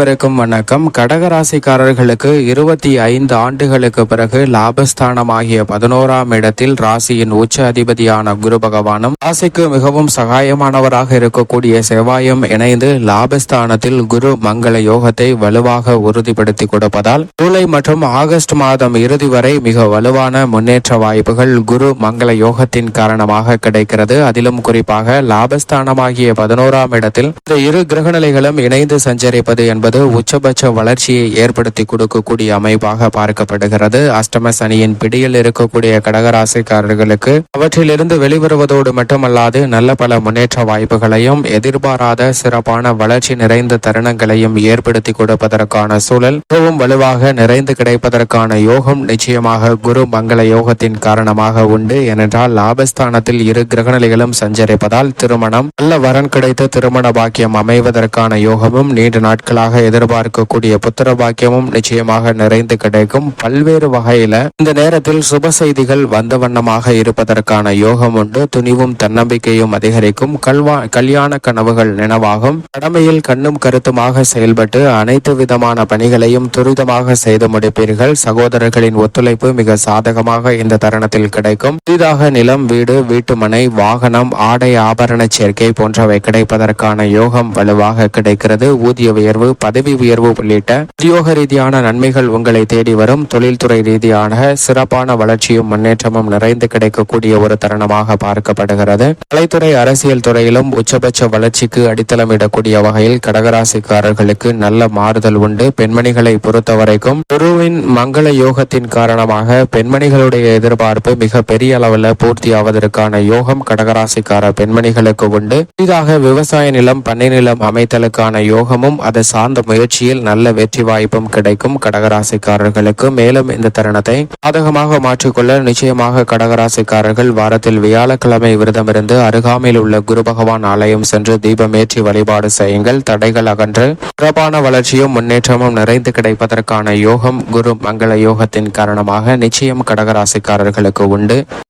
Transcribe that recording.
அனைவருக்கும் வணக்கம். கடகராசிக்காரர்களுக்கு இருபத்தி ஐந்து ஆண்டுகளுக்கு பிறகு லாபஸ்தானமாகிய பதினோராம் இடத்தில் ராசியின் உச்ச அதிபதியான குரு பகவானும் ராசிக்கு மிகவும் சகாயமானவராக இருக்கக்கூடிய செவ்வாயும் இணைந்து லாபஸ்தானத்தில் குரு மங்கள யோகத்தை வலுவாக உறுதிப்படுத்தி கொடுப்பதால் ஜூலை மற்றும் ஆகஸ்ட் மாதம் இறுதி வரை மிக வலுவான முன்னேற்ற வாய்ப்புகள் குரு மங்கள யோகத்தின் காரணமாக கிடைக்கிறது. அதிலும் குறிப்பாக லாபஸ்தானமாகிய பதினோராம் இடத்தில் இந்த இரு கிரகநிலைகளும் இணைந்து சஞ்சரிப்பது என்பது உச்சபட்ச வளர்ச்சியை ஏற்படுத்தி கொடுக்கக்கூடிய அமைப்பாக பார்க்கப்படுகிறது. அஷ்டம சனியின் பிடியில் இருக்கக்கூடிய கடகராசிக்காரர்களுக்கு அவற்றிலிருந்து வெளிவருவதோடு மட்டுமல்லாது நல்ல பல முன்னேற்ற வாய்ப்புகளையும் எதிர்பாராத சிறப்பான வளர்ச்சி நிறைந்த தருணங்களையும் ஏற்படுத்தி கொடுப்பதற்கான சூழல் மிகவும் வலுவாக நிறைந்து கிடைப்பதற்கான யோகம் நிச்சயமாக குரு மங்கள யோகத்தின் காரணமாக உண்டு. ஏனென்றால் லாபஸ்தானத்தில் இரு கிரகநிலைகளும் சஞ்சரிப்பதால் திருமணம் நல்ல வரன் கிடைத்த திருமண பாக்கியம் அமைவதற்கான யோகமும் நீண்ட நாட்களாக எதிர்பார்க்கக்கூடிய புத்திர பாக்கியமும் நிச்சயமாக நிறைந்து கிடைக்கும். பல்வேறு வகையில இந்த நேரத்தில் சுப செய்திகள் வந்த வண்ணமாக இருப்பதற்கான யோகம் உண்டு. துணிவும் தன்னம்பிக்கையும் அதிகரிக்கும். கல்வா கல்யாண கனவுகள் நினைவாகும். கடமையில் கண்ணும் கருத்துமாக செயல்பட்டு அனைத்து விதமான பணிகளையும் துரிதமாக செய்து முடிப்பீர்கள். சகோதரர்களின் ஒத்துழைப்பு மிக சாதகமாக இந்த தருணத்தில் கிடைக்கும். புதிதாக நிலம் வீடு வீட்டுமனை வாகனம் ஆடை ஆபரண சேர்க்கை போன்றவை கிடைப்பதற்கான யோகம் வலுவாக கிடைக்கிறது. ஊதிய உயர்வு பதவி உயர்வு உள்ளிட்ட உத்தியோக ரீதியான நன்மைகள் உங்களை தேடி வரும். தொழில்துறை ரீதியான சிறப்பான வளர்ச்சியும் முன்னேற்றமும் நிறைந்து கிடைக்கக்கூடிய ஒரு தருணமாக பார்க்கப்படுகிறது. கலைத்துறை அரசியல் துறையிலும் உச்சபட்ச வளர்ச்சிக்கு அடித்தளமிடக்கூடிய வகையில் கடகராசிக்காரர்களுக்கு நல்ல மாறுதல் உண்டு. பெண்மணிகளை பொறுத்தவரைக்கும் குருவின் மங்கள யோகத்தின் காரணமாக பெண்மணிகளுடைய எதிர்பார்ப்பு மிக பெரிய அளவில் பூர்த்தி ஆவதற்கான யோகம் கடகராசிக்கார பெண்மணிகளுக்கு உண்டு. புதிதாக விவசாய நிலம் பண்ணை நிலம் அமைத்தலுக்கான யோகமும் அதை சார்ந்த அந்த முயற்சியில் நல்ல வெற்றி வாய்ப்பும் கிடைக்கும் கடகராசிக்காரர்களுக்கு. மேலும் இந்த தருணத்தை சாதகமாக மாற்றிக்கொள்ள நிச்சயமாக கடகராசிக்காரர்கள் வாரத்தில் வியாழக்கிழமை விரதமிருந்து அருகாமையில் உள்ள குரு பகவான் ஆலயம் சென்று தீபமேற்றி வழிபாடு செய்யுங்கள். தடைகள் அகன்று சிறப்பான வளர்ச்சியும் முன்னேற்றமும் நிறைந்து கிடைப்பதற்கான யோகம் குரு மங்கள யோகத்தின் காரணமாக நிச்சயம் கடகராசிக்காரர்களுக்கு உண்டு.